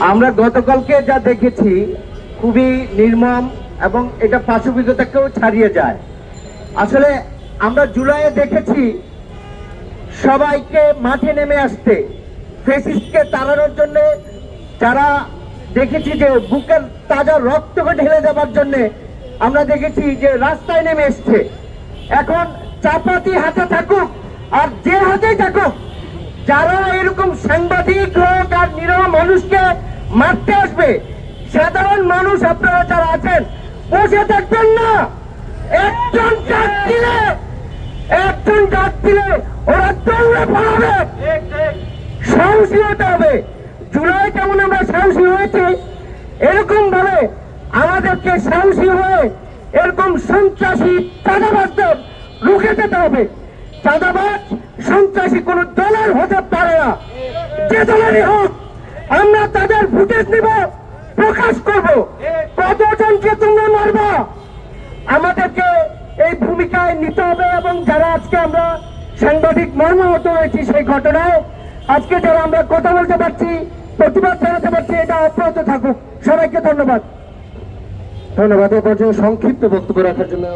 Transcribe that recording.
আমরা গতকালকে যা দেখেছি খুবই নির্মম এবং এটা পাশবিকতাকেও ছাড়িয়ে যায়। আসলে আমরা জুলাইয়ে দেখেছি সবাইকে মাঠে নেমে আসতে, ফেসিসকে তাড়ানোর জন্য, যারা দেখেছি যে বুকের তাজা রক্তকে ঢেলে দেওয়ার জন্য, আমরা দেখেছি যে রাস্তায় নেমে এসছে। এখন চাপাতি হাতে থাকুক, আর যে থাকুক যারা এরকম সাংবাদিক হোক আর নিরহ মানুষকে মারতে আসবে, সাধারণ মানুষ আপনারা যারা আছেন, বসে থাকবেন না। একজন দিলে, একজন ডাক দিলে ওরা দৌড়ে পালাবে। সাহসী হতে হবে। জুলাই যেমন আমরা সাহসী হয়েছি এরকম ভাবে আমাদেরকে সাহসী হয়ে এরকম সন্ত্রাসী চাঁদাবাজদের রুখে যেতে হবে। চাঁদাবাজ সন্ত্রাসী কোন দলের হতে পারে না। যে দলেরই হোক, আমরা তাদের ফুটেজ নিব, প্রকাশ করব। কতজনকে তোমরা মারবা? আমাদেরকে এই ভূমিকায় নিতে হবে এবং যারা আজকে আমরা সাংবাদিক মর্মাহত হয়েছি সেই ঘটনায়, আজকে যারা আমরা কথা বলতে পারছি, প্রতিবাদ জানাতে পারছি, এটা অব্যাহত থাকুক। সবাইকে ধন্যবাদ। ধন্যবাদ। এ পর্যন্ত সংক্ষিপ্ত বক্তব্য রাখার জন্য